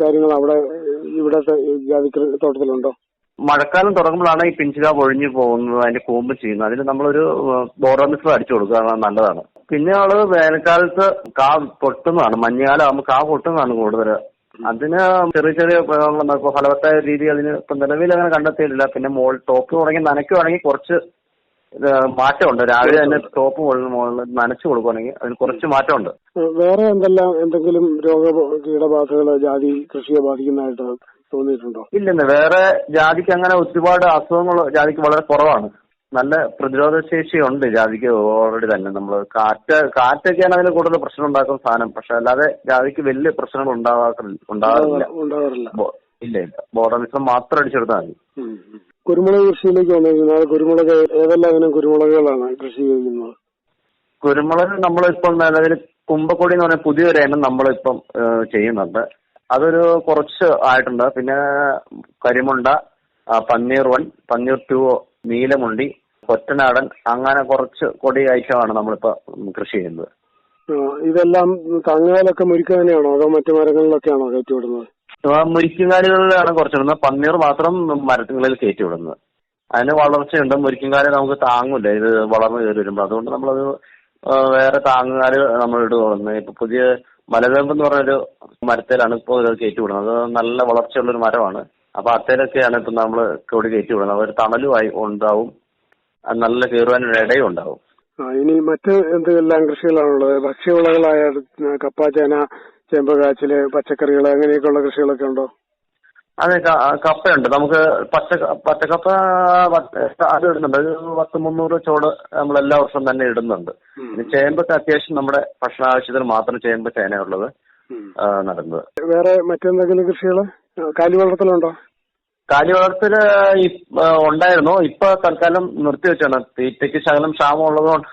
Speaker 2: കാര്യങ്ങൾ അവിടെ ഇവിടെ ഇവിടത്തെ ജാതിക്ക തോട്ടത്തിലുണ്ടോ?
Speaker 3: മഴക്കാലം തുടങ്ങുമ്പോഴാണ് ഈ പിഞ്ചുക പൊഴിഞ്ഞു പോകുന്നത് അതിന്റെ കൂമ്പ് ചെയ്യുന്നത്. അതിന് നമ്മളൊരു ബോറോമിക്സ് അടിച്ചു കൊടുക്കുക നല്ലതാണ്. പിന്നെ ഉള്ളത് വേനൽക്കാലത്ത് കാ പൊട്ടുന്നതാണ്. മഞ്ഞുകാലം ആകുമ്പോൾ കാ പൊട്ടുന്നതാണ് കൂടുതൽ അതിന് ചെറിയ ചെറിയ പ്രയോഗങ്ങൾ ഫലവത്തായ രീതി അതിന് ഇപ്പൊ നിലവിൽ അങ്ങനെ കണ്ടെത്തിയിട്ടില്ല. പിന്നെ മോൾ ടോപ്പ് തുടങ്ങി നനയ്ക്കുവാണെങ്കിൽ കുറച്ച് മാറ്റമുണ്ട്. രാവിലെ തന്നെ ടോപ്പ് മുകളിൽ നനച്ചു കൊടുക്കുവാണെങ്കിൽ അതിന് കുറച്ച് മാറ്റമുണ്ട്.
Speaker 2: വേറെ എന്തെല്ലാം എന്തെങ്കിലും രോഗ കീടബാധകൾ ജാതി കൃഷിയെ ബാധിക്കുന്നതായിട്ട് തോന്നിയിട്ടുണ്ടോ?
Speaker 3: ഇല്ലെന്ന് വേറെ ജാതിക്ക് അങ്ങനെ ഒരുപാട് അസുഖങ്ങൾ ജാതിക്ക് വളരെ കുറവാണ്. നല്ല പ്രതിരോധ ശേഷി ഉണ്ട് ജാതിക്ക് ഓൾറെഡി തന്നെ. നമ്മൾ കാറ്റ് കാറ്റൊക്കെയാണ് അതിന് കൂടുതൽ പ്രശ്നം ഉണ്ടാക്കുന്ന സാധനം. പക്ഷെ അല്ലാതെ ജാതിക്ക് വലിയ പ്രശ്നങ്ങൾ ഉണ്ടാവാറില്ല. ഇല്ല ഇല്ല. ബോർഡർ മിശ്രം മാത്രം അടിച്ചെടുത്താൽ മതി.
Speaker 2: കുരുമുളക് കൃഷിയിലേക്ക് വന്നിരിക്കുന്നത് കുരുമുളക് ഏതെല്ലാം ഇനം കുരുമുളകുകളാണ് കൃഷി ചെയ്യുന്നത്?
Speaker 3: കുരുമുളക് നമ്മളിപ്പം നിലവിൽ കുമ്പക്കൊടി എന്ന് പറഞ്ഞ പുതിയൊരു ഇനം നമ്മളിപ്പം ചെയ്യുന്നുണ്ട്. അതൊരു കുറച്ച് ആയിട്ടുണ്ട്. പിന്നെ കരിമുണ്ട പന്നീർ വൺ പന്നീർ ടു നീലമുണ്ടി കൊറ്റനാടൻ അങ്ങനെ കുറച്ച് കൊടി ഐറ്റമാണ് നമ്മളിപ്പോ കൃഷി ചെയ്യുന്നത്.
Speaker 2: ഇതെല്ലാം തങ്ങാലൊക്കെ മുരിക്കാനാണോ അതോ മറ്റു മരങ്ങളിലൊക്കെയാണോ കയറ്റിവിടുന്നത്?
Speaker 3: വിടുന്നത് മുരിക്കുംകാലികളിലാണ് കുറച്ചിടുന്നത്. പന്നീർ മാത്രം മരത്തുകളിൽ കയറ്റി വിടുന്നത് അതിന് വളർച്ചയുണ്ട്. മുരിക്കുംകാൽ നമുക്ക് താങ്ങില്ല. ഇത് വളർന്നു കയറി വരുമ്പോൾ അതുകൊണ്ട് നമ്മളത് വേറെ താങ്ങുകാൽ നമ്മൾ ഇടുന്നത് ഇപ്പൊ പുതിയ മലവേമ്പ് എന്ന് പറഞ്ഞൊരു മരത്തിലാണ് ഇപ്പോൾ ഇത് കയറ്റി വിടുന്നത് അത് നല്ല വളർച്ചയുള്ള ഒരു മരമാണ്. അപ്പൊ അത്തേലൊക്കെയാണ് ഇപ്പൊ നമ്മൾ കൊടി കയറ്റി വിടുന്നത് ഒരു തണലുമായി ഉണ്ടാവും. നല്ല കയറുവാനൊരു ഇടയും ഉണ്ടാവും.
Speaker 2: ഇനി മറ്റ് എന്തെല്ലാം കൃഷികളാണുള്ളത്? ഭക്ഷ്യവിളകളായ കപ്പ ചേന ചേമ്പ് കാച്ചിൽ പച്ചക്കറികൾ അങ്ങനെയൊക്കെയുള്ള കൃഷികളൊക്കെ ഉണ്ടോ?
Speaker 3: അതെ കപ്പയുണ്ട്. നമുക്ക് പച്ച പച്ചക്കപ്പ അത് ഇടുന്നുണ്ട്. ഒരു പത്ത് മുന്നൂറ് ചോട് നമ്മൾ എല്ലാ വർഷവും തന്നെ ഇടുന്നുണ്ട്. ചേമ്പൊക്കെ അത്യാവശ്യം നമ്മുടെ ഭക്ഷണ ആവശ്യത്തിന് മാത്രം ചേമ്പ് ചേനയുള്ളത് നടന്നത് നടുന്നത്.
Speaker 2: വേറെ മറ്റെന്തെങ്കിലും കൃഷികൾ കാലി വളർത്തലുണ്ടോ?
Speaker 3: കാലി വളർത്തൽ ഉണ്ടായിരുന്നു. ഇപ്പൊ തൽക്കാലം നിർത്തിവെച്ചാണ്. തീറ്റയ്ക്ക് ശകലം ക്ഷാമം ഉള്ളതുകൊണ്ട്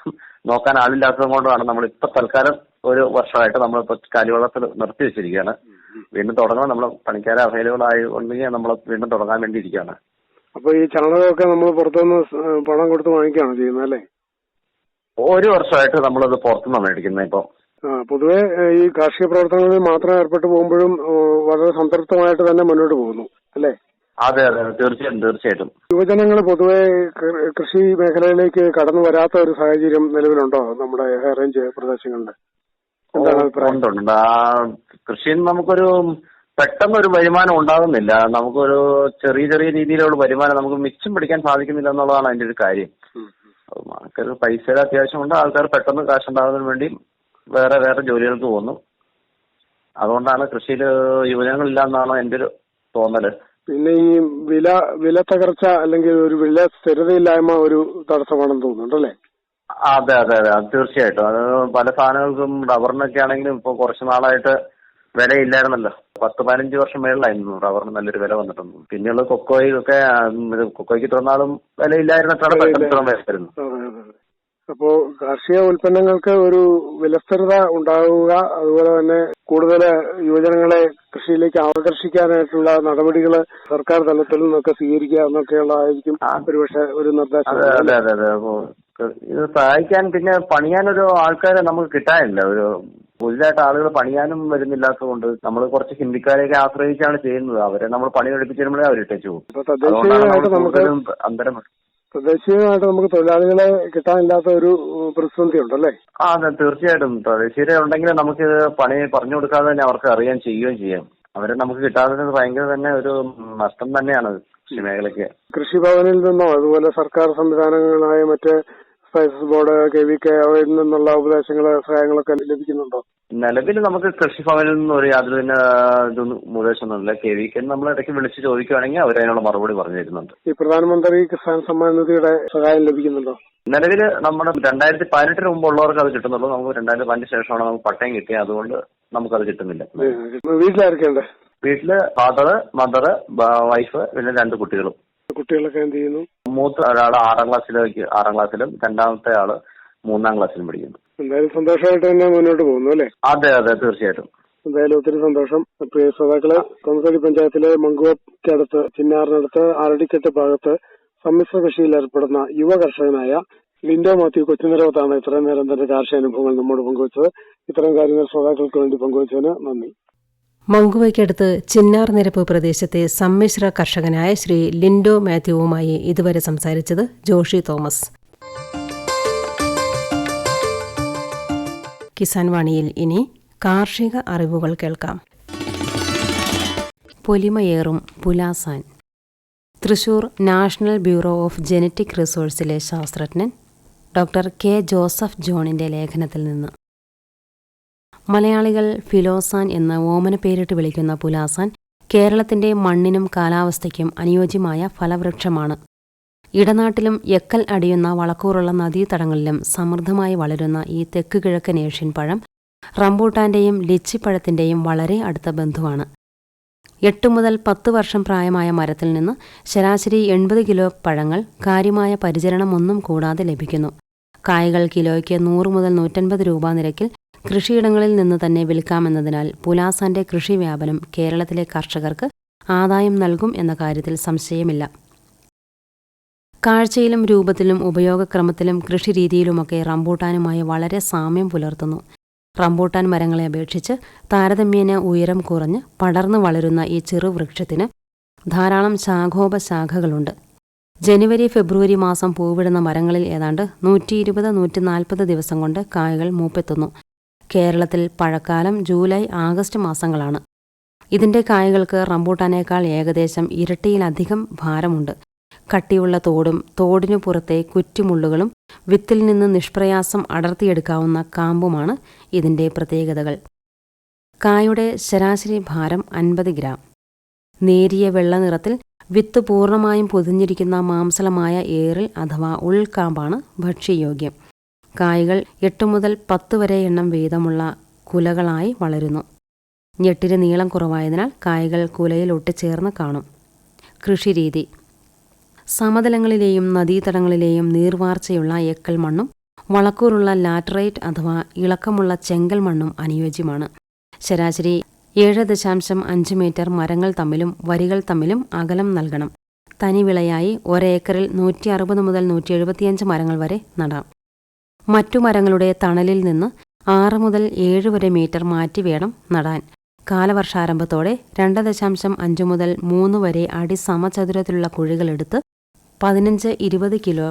Speaker 3: നോക്കാൻ ആളില്ലാത്തത് കൊണ്ടാണ് നമ്മൾ ഇപ്പൊ തൽക്കാലം ഒരു വർഷമായിട്ട് നമ്മളിപ്പോ കാലി വളർത്തൽ നിർത്തി വെച്ചിരിക്കുകയാണ് വീണ്ടും തുടങ്ങണം. നമ്മൾ പണിക്കാരെ അവൈലബിൾ ആയി ഉണ്ടെങ്കിൽ നമ്മൾ വീണ്ടും തുടങ്ങാൻ വേണ്ടി ഇരിക്കുകയാണ്
Speaker 2: അപ്പൊ ഈ ചാണകമൊക്കെ നമ്മൾ പുറത്തുനിന്ന് പണം കൊടുത്ത് വാങ്ങിക്കുകയാണോ ചെയ്യുന്നത് അല്ലേ?
Speaker 3: ഒരു വർഷമായിട്ട് നമ്മളത് പുറത്തുനിന്നാണ് മേടിക്കുന്നത് ഇപ്പൊ.
Speaker 2: പൊതുവെ ഈ കാർഷിക പ്രവർത്തനങ്ങളിൽ മാത്രം ഏർപ്പെട്ടു പോകുമ്പോഴും വളരെ സംതൃപ്തമായിട്ട് തന്നെ മുന്നോട്ട് പോകുന്നു അല്ലേ?
Speaker 3: അതെ അതെ തീർച്ചയായിട്ടും തീർച്ചയായിട്ടും.
Speaker 2: യുവജനങ്ങൾ പൊതുവെ കൃഷി മേഖലയിലേക്ക് കടന്നു വരാത്ത ഒരു സാഹചര്യം നിലവിലുണ്ടോ? നമ്മുടെ റേഞ്ച് പ്രദേശങ്ങളിൽ എന്താണ് അഭിപ്രായം?
Speaker 3: ഉണ്ട്, ഉണ്ട്. ആ കൃഷിയിൽ നമുക്കൊരു പെട്ടെന്ന് ഒരു വരുമാനം ഉണ്ടാകുന്നില്ല. നമുക്കൊരു ചെറിയ ചെറിയ രീതിയിലുള്ള വരുമാനം നമുക്ക് മിച്ചം പിടിക്കാൻ സാധിക്കുന്നില്ല എന്നുള്ളതാണ് അതിന്റെ ഒരു കാര്യം. ആൾക്കാർ പൈസയുടെ അത്യാവശ്യമുണ്ട് ആൾക്കാർ പെട്ടെന്ന് കാശ് ഉണ്ടാകുന്നതിന് വേണ്ടി വേറെ വേറെ ജോലികൾക്ക് പോകുന്നു. അതുകൊണ്ടാണ് കൃഷിയിൽ യുവജനങ്ങളില്ല എന്നാണ് എന്റെ ഒരു തോന്നൽ.
Speaker 2: പിന്നെ ഈ വില വില തകർച്ച അല്ലെങ്കിൽ ഒരു വില സ്ഥിരതയില്ലായ്മ ഒരു തടസ്സമാണെന്ന് തോന്നുന്നുണ്ടല്ലേ
Speaker 3: അതെ അതെ അതെ. അത് തീർച്ചയായിട്ടും. അത് പല സാധനങ്ങൾക്കും റബ്ബറിനൊക്കെ ആണെങ്കിലും ഇപ്പൊ കുറച്ചു നാളായിട്ട് വിലയില്ലായിരുന്നല്ലോ. പത്ത് പതിനഞ്ച് വർഷം മേളിലായിരുന്നു റബ്ബറിന് നല്ലൊരു വില വന്നിട്ടുണ്ട് പിന്നെയുള്ള കൊക്കോയ്ക്കൊക്കെ കൊക്കോയ്ക്ക് ഇത്ര നാളും വിലയില്ലായിരുന്നിട്ടാണ് വില വരുന്നത്
Speaker 2: അപ്പോ കാർഷിക ഉൽപ്പന്നങ്ങൾക്ക് ഒരു വിലസ്ഥിരത ഉണ്ടാവുക അതുപോലെ തന്നെ കൂടുതൽ യുവജനങ്ങളെ കൃഷിയിലേക്ക് ആകർഷിക്കാനായിട്ടുള്ള നടപടികൾ സർക്കാർ തലത്തിൽ നിന്നൊക്കെ സ്വീകരിക്കുക എന്നൊക്കെയുള്ളതായിരിക്കും
Speaker 3: ആ.
Speaker 2: ഒരുപക്ഷെ ഒരു നിർദ്ദേശം.
Speaker 3: അതെ അതെ അതെ അപ്പോ ഇത് സഹായിക്കാൻ പിന്നെ പണിയാനൊരു ആൾക്കാരെ നമുക്ക് കിട്ടാനില്ല. ഒരു പുതിയതായിട്ട് ആളുകൾ പണിയാനും വരുന്നില്ലാത്തതുകൊണ്ട് നമ്മൾ കുറച്ച് ഹിന്ദിക്കാരെയൊക്കെ ആശ്രയിച്ചാണ് ചെയ്യുന്നത്. അവരെ നമ്മൾ പണി എടുപ്പിച്ചു തരുമ്പോഴേ അവർ പോകും. അതുകൊണ്ടാണ്
Speaker 2: നമുക്ക്
Speaker 3: അന്തരം
Speaker 2: തദ്ദേശീയമായിട്ട് നമുക്ക് തൊഴിലാളികളെ കിട്ടാനില്ലാത്ത ഒരു പ്രതിസന്ധി ഉണ്ടല്ലേ
Speaker 3: ആ അതെ തീർച്ചയായിട്ടും. പ്രദേശികരെ ഉണ്ടെങ്കിൽ നമുക്ക് പണി പറഞ്ഞു കൊടുക്കാതെ തന്നെ അവർക്ക് അറിയാൻ ചെയ്യുകയും ചെയ്യാം. അവരെ നമുക്ക് കിട്ടാതെ ഭയങ്കര തന്നെ ഒരു നഷ്ടം തന്നെയാണ് കൃഷി മേഖലയ്ക്ക്
Speaker 2: കൃഷിഭവനിൽ നിന്നോ അതുപോലെ സർക്കാർ സംവിധാനങ്ങളായ മറ്റേ spices board K V K അവയിൽ നിന്നുള്ള ഉപദേശങ്ങൾ സഹായങ്ങളൊക്കെ ലഭിക്കുന്നുണ്ടോ?
Speaker 3: നിലവിൽ നമുക്ക് കൃഷിഭവനിൽ നിന്ന് ഒരു യാതൊരു തന്നെ ഇതൊന്നും ഉപദേശമൊന്നുമില്ല. കെ വി കെ നമ്മൾ ഇടയ്ക്ക് വിളിച്ച് ചോദിക്കുകയാണെങ്കിൽ അവർ അതിനുള്ള മറുപടി പറഞ്ഞു തരുന്നുണ്ട്
Speaker 2: ഈ പ്രധാനമന്ത്രി കിസാൻ സമ്മാൻ നിധിയുടെ സഹായം ലഭിക്കുന്നുണ്ടോ?
Speaker 3: നിലവിൽ നമ്മുടെ രണ്ടായിരത്തി പതിനെട്ടിന് മുമ്പ് ഉള്ളവർക്ക് അത് കിട്ടുന്നുള്ളൂ. നമുക്ക് രണ്ടായിരത്തി പതിനെട്ട് ശേഷമാണ് നമുക്ക് പട്ടയം കിട്ടിയത്. അതുകൊണ്ട് നമുക്കത് കിട്ടുന്നില്ല.
Speaker 2: വീട്ടിലാർക്കുണ്ട്
Speaker 3: വീട്ടിൽ ഫാദർ മദർ വൈഫ് പിന്നെ രണ്ട് കുട്ടികളും.
Speaker 2: കുട്ടികളൊക്കെ എന്ത് ചെയ്യുന്നു?
Speaker 3: മൂത്ത ഒരാൾ ആറാം ക്ലാസ്സിലേക്ക് ആറാം ക്ലാസ്സിലും രണ്ടാമത്തെ ആൾ മൂന്നാം ക്ലാസ്സിലും പഠിക്കുന്നു.
Speaker 2: എന്തായാലും സന്തോഷമായിട്ട് തന്നെ മുന്നോട്ട് പോകുന്നു അല്ലേ?
Speaker 3: അതെ അതെ തീർച്ചയായിട്ടും.
Speaker 2: എന്തായാലും ഒത്തിരി സന്തോഷം. പ്രിയ ശ്രോതാക്കൾ കൊന്നത്തടി പഞ്ചായത്തിലെ മങ്കുവക്കടുത്ത് ചിന്നാറിനടുത്ത് ആരടിക്കെട്ട് ഭാഗത്ത് സമ്മിശ്ര കൃഷിയിൽ ഏർപ്പെടുന്ന യുവ കർഷകനായ ലിൻഡോ മാത്യു കൊച്ചുനിരവത്താണ് ഇത്രയും നേരം തന്റെ കാർഷിക അനുഭവങ്ങൾ നമ്മോട് പങ്കുവച്ചത്. ഇത്തരം കാര്യങ്ങൾ ശ്രോതാക്കൾക്ക് വേണ്ടി പങ്കുവച്ചതിന് നന്ദി.
Speaker 1: മങ്കുവയ്ക്കടുത്ത് ചിന്നാർ നിരപ്പ് പ്രദേശത്തെ സമ്മിശ്ര കർഷകനായ ശ്രീ ലിൻഡോ മാത്യുവുമായി ഇതുവരെ സംസാരിച്ചത് ജോഷി തോമസ്. കിസാൻ വാണിയിൽ ഇനി കാർഷിക അറിവുകൾ കേൾക്കാം. പൊലിമയേറും pulasan. Thrissur national bureau of genetic റിസോഴ്സിലെ ശാസ്ത്രജ്ഞൻ ഡോക്ടർ കെ. ജോസഫ് ജോണിന്റെ ലേഖനത്തിൽ നിന്ന്. മലയാളികൾ ഫിലോസാൻ എന്ന ഓമന പേരിട്ട് വിളിക്കുന്ന പുലാസാൻ കേരളത്തിന്റെ മണ്ണിനും കാലാവസ്ഥയ്ക്കും അനുയോജ്യമായ ഫലവൃക്ഷമാണ്. ഇടനാട്ടിലും എക്കൽ അടിയുന്ന വളക്കൂറുള്ള നദീതടങ്ങളിലും സമൃദ്ധമായി വളരുന്ന ഈ തെക്ക് കിഴക്കൻ ഏഷ്യൻ പഴം റംബൂട്ടാന്റെയും ലിച്ചിപ്പഴത്തിന്റെയും വളരെ അടുത്ത ബന്ധുവാണ്. എട്ട് മുതൽ പത്ത് വർഷം പ്രായമായ മരത്തിൽ നിന്ന് ശരാശരി എൺപത് കിലോ പഴങ്ങൾ കാര്യമായ പരിചരണമൊന്നും കൂടാതെ ലഭിക്കുന്നു. കായകൾ കിലോയ്ക്ക് നൂറ് മുതൽ നൂറ്റൻപത് രൂപ നിരക്കിൽ കൃഷിയിടങ്ങളിൽ നിന്ന് തന്നെ വിൽക്കാമെന്നതിനാൽ പുലാസാന്റെ കൃഷി വ്യാപനം കേരളത്തിലെ കർഷകർക്ക് ആദായം നൽകും എന്ന കാര്യത്തിൽ സംശയമില്ല. കാഴ്ചയിലും രൂപത്തിലും ഉപയോഗക്രമത്തിലും കൃഷിരീതിയിലുമൊക്കെ റംബൂട്ടാനുമായി വളരെ സാമ്യം പുലർത്തുന്നു. റംബൂട്ടാൻ മരങ്ങളെ അപേക്ഷിച്ച് താരതമ്യേന ഉയരം കുറഞ്ഞ് പടർന്നു വളരുന്ന ഈ ചെറുവൃക്ഷത്തിന് ധാരാളം ശാഖോപശാഖകളുണ്ട്. ജനുവരി ഫെബ്രുവരി മാസം പൂവിടുന്ന മരങ്ങളിൽ ഏതാണ്ട് നൂറ്റി ഇരുപത് നൂറ്റി നാൽപ്പത് ദിവസം കൊണ്ട് കായകൾ മൂപ്പെത്തുന്നു. കേരളത്തിൽ പഴക്കാലം ജൂലൈ ആഗസ്റ്റ് മാസങ്ങളാണ്. ഇതിന്റെ കായകൾക്ക് റംബൂട്ടാനേക്കാൾ ഏകദേശം ഇരട്ടിയിലധികം ഭാരമുണ്ട്. കട്ടിയുള്ള തോടും തോടിനു പുറത്തെ കുറ്റിമുള്ളുകളും വിത്തിൽ നിന്ന് നിഷ്പ്രയാസം അടർത്തിയെടുക്കാവുന്ന കാമ്പുമാണ് ഇതിന്റെ പ്രത്യേകതകൾ. കായുടെ ശരാശരി ഭാരം അൻപത് ഗ്രാം. നേരിയ വെള്ള നിറത്തിൽ വിത്ത് പൂർണമായും പൊതിഞ്ഞിരിക്കുന്ന മാംസലമായ ഏറിൽ അഥവാ ഉൾക്കാമ്പാണ് ഭക്ഷ്യയോഗ്യം. കായ്കൾ എട്ട് മുതൽ പത്ത് വരെ എണ്ണം വീതമുള്ള കുലകളായി വളരുന്നു. ഞെട്ടിന് നീളം കുറവായതിനാൽ കായ്കൾ കുലയിൽ ഒട്ടിച്ചേർന്ന് കാണും. കൃഷിരീതി. സമതലങ്ങളിലെയും നദീതടങ്ങളിലെയും നീർവാർച്ചയുള്ള എക്കൽ മണ്ണും വളക്കൂറുള്ള ലാറ്ററൈറ്റ് അഥവാ ഇളക്കമുള്ള ചെങ്കൽ മണ്ണും അനുയോജ്യമാണ്. ശരാശരി ഏഴ് ദശാംശം അഞ്ച് മീറ്റർ മരങ്ങൾ തമ്മിലും വരികൾ തമ്മിലും അകലം നൽകണം. തനിവിളയായി ഒരേക്കറിൽ നൂറ്റി അറുപത് മുതൽ നൂറ്റി എഴുപത്തിയഞ്ച് മരങ്ങൾ വരെ നടാം. മറ്റു മരങ്ങളുടെ തണലിൽ നിന്ന് ആറ് മുതൽ ഏഴ് വരെ മീറ്റർ മാറ്റി വേണം നടാൻ. കാലവർഷാരംഭത്തോടെ രണ്ട് ദശാംശം അഞ്ച് മുതൽ മൂന്ന് വരെ അടി സമചതുരത്തിലുള്ള കുഴികളെടുത്ത് പതിനഞ്ച് ഇരുപത് കിലോ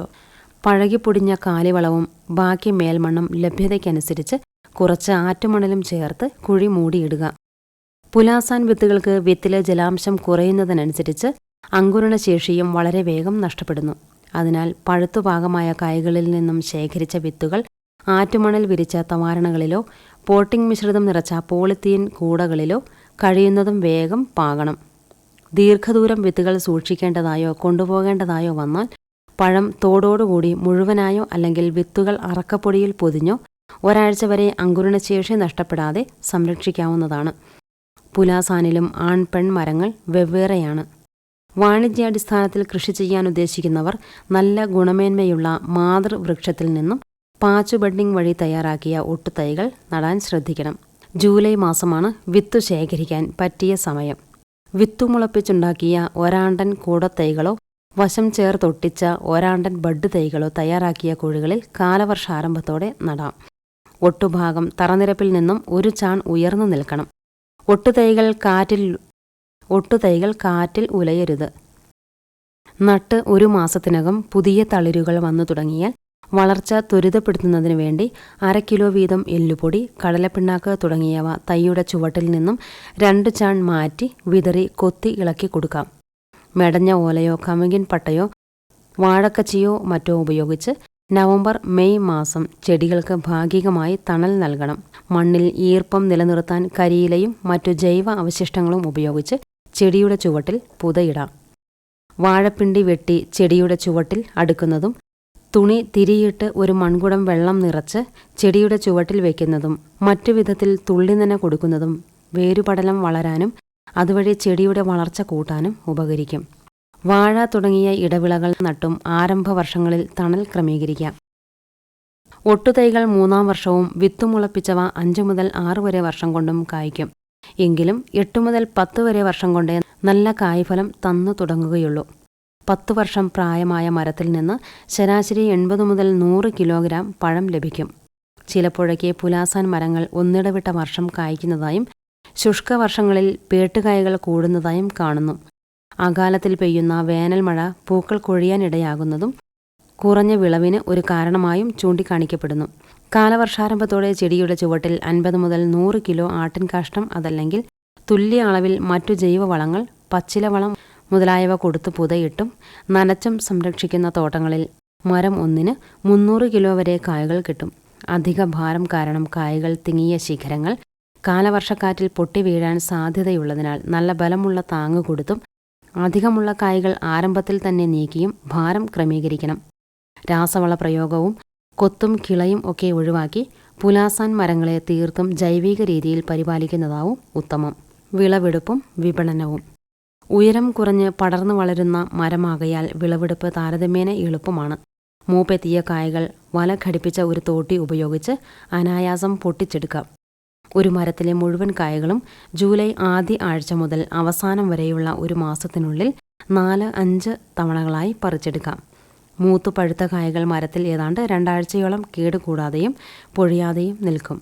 Speaker 1: പഴകിപ്പൊടിഞ്ഞ കാലിവളവും ബാക്കി മേൽമണ്ണും ലഭ്യതയ്ക്കനുസരിച്ച് കുറച്ച് ആറ്റുമണലും ചേർത്ത് കുഴി മൂടിയിടുക. പുലാസാൻ വിത്തുകൾക്ക് വിത്തിലെ ജലാംശം കുറയുന്നതിനനുസരിച്ച് അങ്കുരണശേഷിയും വളരെ വേഗം നഷ്ടപ്പെടുന്നു. അതിനാൽ പഴുത്തുപാകമായ കായ്കളിൽ നിന്നും ശേഖരിച്ച വിത്തുകൾ ആറ്റുമണൽ വിരിച്ച തവാരണകളിലോ പോട്ടിംഗ് മിശ്രിതം നിറച്ച പോളിത്തീൻ കൂടകളിലോ കഴിയുന്നതും വേഗം പാകണം. ദീർഘദൂരം വിത്തുകൾ സൂക്ഷിക്കേണ്ടതായോ കൊണ്ടുപോകേണ്ടതായോ വന്നാൽ പഴം തോടോടുകൂടി മുഴുവനായോ അല്ലെങ്കിൽ വിത്തുകൾ അറക്കപ്പൊടിയിൽ പൊതിഞ്ഞോ ഒരാഴ്ച വരെ അങ്കുരണശേഷി നഷ്ടപ്പെടാതെ സംരക്ഷിക്കാവുന്നതാണ്. പുലാസാനിലും ആൺ പെൺ മരങ്ങൾ വെവ്വേറെയാണ്. വാണിജ്യാടിസ്ഥാനത്തിൽ കൃഷി ചെയ്യാൻ ഉദ്ദേശിക്കുന്നവർ നല്ല ഗുണമേന്മയുള്ള മാതൃവൃക്ഷത്തിൽ നിന്നും പാച്ചു ബഡ്ഡിംഗ് വഴി തയ്യാറാക്കിയ ഒട്ടുതൈകൾ നടാൻ ശ്രദ്ധിക്കണം. ജൂലൈ മാസമാണ് വിത്തു ശേഖരിക്കാൻ പറ്റിയ സമയം. വിത്തുമുളപ്പിച്ചുണ്ടാക്കിയ ഒരാണ്ടൻ കൂടത്തൈകളോ വശം ചേർത്തൊട്ടിച്ച ഒരാണ്ടൻ ബഡ് തൈകളോ തയ്യാറാക്കിയ കുഴികളിൽ കാലവർഷാരംഭത്തോടെ നടാം. ഒട്ടുഭാഗം തറനിരപ്പിൽ നിന്നും ഒരു ചാൺ ഉയർന്നു നിൽക്കണം. ഒട്ടുതൈകൾ കാറ്റിൽ ഒട്ടുതൈകൾ കാറ്റിൽ ഉലയരുത്. നട്ട് ഒരു മാസത്തിനകം പുതിയ തളിരുകൾ വന്നു തുടങ്ങിയാൽ വളർച്ച ത്വരിതപ്പെടുത്തുന്നതിന് വേണ്ടി അര കിലോ വീതം എല്ലുപൊടി കടലപ്പിണ്ണാക്ക് തുടങ്ങിയവ തൈയുടെ ചുവട്ടിൽ നിന്നും രണ്ട് ചാൺ മാറ്റി വിതറി കൊത്തി ഇളക്കി കൊടുക്കാം. മെടഞ്ഞ ഓലയോ കമുകിൻ പട്ടയോ വാഴക്കച്ചിയോ മറ്റോ ഉപയോഗിച്ച് നവംബർ മെയ് മാസം ചെടികൾക്ക് ഭാഗികമായി തണൽ നൽകണം. മണ്ണിൽ ഈർപ്പം നിലനിർത്താൻ കരിയിലയും മറ്റു ജൈവ അവശിഷ്ടങ്ങളും ഉപയോഗിച്ച് ചെടിയുടെ ചുവട്ടിൽ പുതയിടാം. വാഴപ്പിണ്ടി വെട്ടി ചെടിയുടെ ചുവട്ടിൽ അടുക്കുന്നതും തുണി തിരിയിട്ട് ഒരു മൺകുടം വെള്ളം നിറച്ച് ചെടിയുടെ ചുവട്ടിൽ വയ്ക്കുന്നതും മറ്റു വിധത്തിൽ തുള്ളി നന കൊടുക്കുന്നതും വേരുപടലം വളരാനും അതുവഴി ചെടിയുടെ വളർച്ച കൂട്ടാനും ഉപകരിക്കും. വാഴ തുടങ്ങിയ ഇടവിളകൾ നട്ടും ആരംഭ വർഷങ്ങളിൽ തണൽ ക്രമീകരിക്കാം. ഒട്ടുതൈകൾ മൂന്നാം വർഷവും വിത്തുമുളപ്പിച്ചവ അഞ്ചു മുതൽ ആറ് വരെ വർഷം കൊണ്ടും കായ്ക്കും. എങ്കിലും എട്ടു മുതൽ പത്ത് വരെ വർഷം കൊണ്ടേ നല്ല കായ്ഫലം തന്നു തുടങ്ങുകയുള്ളൂ. പത്ത് വർഷം പ്രായമായ മരത്തിൽ നിന്ന് ശരാശരി എൺപത് മുതൽ നൂറ് കിലോഗ്രാം പഴം ലഭിക്കും. ചിലപ്പോഴൊക്കെ പുലാസാൻ മരങ്ങൾ ഒന്നിടവിട്ട വർഷം കായ്ക്കുന്നതായും ശുഷ്ക വർഷങ്ങളിൽ പേട്ടുകായകൾ കൂടുന്നതായും കാണുന്നു. അകാലത്തിൽ പെയ്യുന്ന വേനൽ മഴ പൂക്കൾ കൊഴിയാനിടയാകുന്നതും കുറഞ്ഞ വിളവിന് ഒരു കാരണമായും ചൂണ്ടിക്കാണിക്കപ്പെടുന്നു. കാലവർഷാരംഭത്തോടെ ചെടിയുടെ ചുവട്ടിൽ അൻപത് മുതൽ നൂറ് കിലോ ആട്ടിൻകാഷ്ടം അതല്ലെങ്കിൽ തുല്യ അളവിൽ മറ്റു ജൈവവളങ്ങൾ പച്ചിലവളം മുതലായവ കൊടുത്തു പുതയിട്ടും നനച്ചും സംരക്ഷിക്കുന്ന തോട്ടങ്ങളിൽ മരം ഒന്നിന് മുന്നൂറ് കിലോ വരെ കായകൾ കിട്ടും. അധിക ഭാരം കാരണം കായകൾ തിങ്ങിയ ശിഖരങ്ങൾ കാലവർഷക്കാറ്റിൽ പൊട്ടി വീഴാൻ സാധ്യതയുള്ളതിനാൽ നല്ല ബലമുള്ള താങ്ങ് കൊടുത്തും അധികമുള്ള കായകൾ ആരംഭത്തിൽ തന്നെ നീക്കിയും ഭാരം ക്രമീകരിക്കണം. രാസവള പ്രയോഗവും കൊത്തും കിളയും ഒക്കെ ഒഴിവാക്കി പുലാസാൻ മരങ്ങളെ തീർത്തും ജൈവിക രീതിയിൽ പരിപാലിക്കുന്നതാവും ഉത്തമം. വിളവെടുപ്പും വിപണനവും. ഉയരം കുറഞ്ഞ് പടർന്നു വളരുന്ന മരമാകയാൽ വിളവെടുപ്പ് താരതമ്യേന എളുപ്പമാണ്. മൂപ്പെത്തിയ കായകൾ വല ഘടിപ്പിച്ച ഒരു തോട്ടി ഉപയോഗിച്ച് അനായാസം പൊട്ടിച്ചെടുക്കാം. ഒരു മരത്തിലെ മുഴുവൻ കായകളും ജൂലൈ ആദ്യ ആഴ്ച മുതൽ അവസാനം വരെയുള്ള ഒരു മാസത്തിനുള്ളിൽ നാല് അഞ്ച് തവണകളായി പറിച്ചെടുക്കാം. മൂത്തു പഴുത്ത കായകൾ മരത്തിൽ ഏതാണ്ട് രണ്ടാഴ്ചയോളം കേടുകൂടാതെയും പൊഴിയാതെയും നിൽക്കും.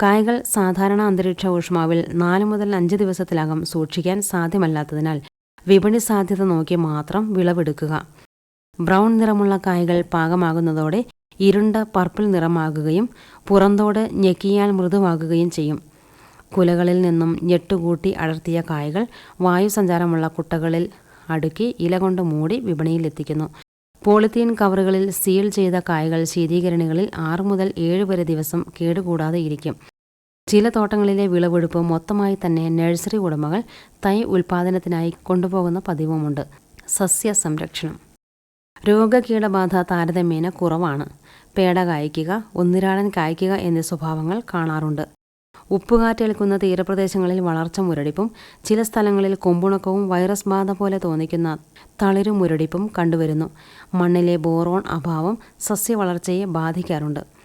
Speaker 1: കായകൾ സാധാരണ അന്തരീക്ഷ ഊഷ്മാവിൽ നാല് മുതൽ അഞ്ച് ദിവസത്തിലകം സൂക്ഷിക്കാൻ സാധ്യമല്ലാത്തതിനാൽ വിപണി സാധ്യത നോക്കി മാത്രം വിളവെടുക്കുക. ബ്രൗൺ നിറമുള്ള കായകൾ പാകമാകുന്നതോടെ ഇരുണ്ട പർപ്പിൾ നിറമാകുകയും പുറന്തോട് ഞെക്കിയാൽ മൃദുവാകുകയും ചെയ്യും. കുലകളിൽ നിന്നും ഞെട്ടുകൂട്ടി അടർത്തിയ കായകൾ വായുസഞ്ചാരമുള്ള കുട്ടകളിൽ അടുക്കി ഇല കൊണ്ട് മൂടി വിപണിയിലെത്തിക്കുന്നു പോളിത്തീൻ കവറുകളിൽ സീൽ ചെയ്ത കായകൾ ശീതീകരണികളിൽ ആറ് മുതൽ ഏഴ് വരെ ദിവസം കേടുകൂടാതെ ഇരിക്കും. ചില തോട്ടങ്ങളിലെ വിളവെടുപ്പ് മൊത്തമായി തന്നെ നഴ്സറി ഉടമകൾ തൈ ഉൽപാദനത്തിനായി കൊണ്ടുപോകുന്ന പതിവുമുണ്ട്. സസ്യ സംരക്ഷണം. രോഗകീടബാധ താരതമ്യേന കുറവാണ്. പേട കായ്ക്കുക ഒന്നിരാടൻ കായ്ക്കുക എന്നീ സ്വഭാവങ്ങൾ കാണാറുണ്ട്. ഉപ്പുകാറ്റേൽക്കുന്ന തീരപ്രദേശങ്ങളിൽ വളർച്ച മുരടിപ്പും ചില സ്ഥലങ്ങളിൽ കൊമ്പുണക്കവും വൈറസ് ബാധ പോലെ തോന്നിക്കുന്ന തളിരു മുരടിപ്പും കണ്ടുവരുന്നു. മണ്ണിലെ ബോറോൺ അഭാവം സസ്യവളർച്ചയെ ബാധിക്കാറുണ്ട്.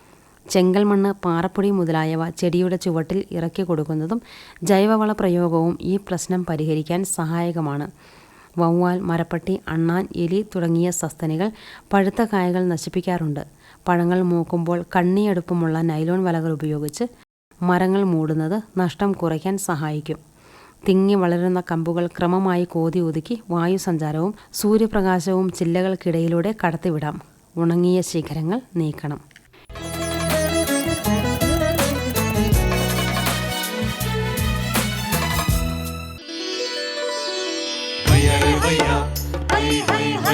Speaker 1: ചെങ്കൽ മണ്ണ് പാറപ്പൊടി മുതലായവ ചെടിയുടെ ചുവട്ടിൽ ഇറക്കി കൊടുക്കുന്നതും ജൈവവള പ്രയോഗവും ഈ പ്രശ്നം പരിഹരിക്കാൻ സഹായകമാണ്. വവ്വാൽ മരപ്പട്ടി അണ്ണാൻ എലി തുടങ്ങിയ സസ്തനികൾ പഴുത്ത കായകൾ നശിപ്പിക്കാറുണ്ട്. പഴങ്ങൾ മൂക്കുമ്പോൾ കണ്ണിയടുപ്പമുള്ള നൈലോൺ വലകൾ ഉപയോഗിച്ച് മരങ്ങൾ മൂടുന്നത് നഷ്ടം കുറയ്ക്കാൻ സഹായിക്കും. തിങ്ങി വളരുന്ന കമ്പുകൾ ക്രമമായി കോതി ഒതുക്കി വായുസഞ്ചാരവും സൂര്യപ്രകാശവും ചില്ലകൾക്കിടയിലൂടെ കടത്തിവിടാം. ഉണങ്ങിയ ശിഖരങ്ങൾ നീക്കണം.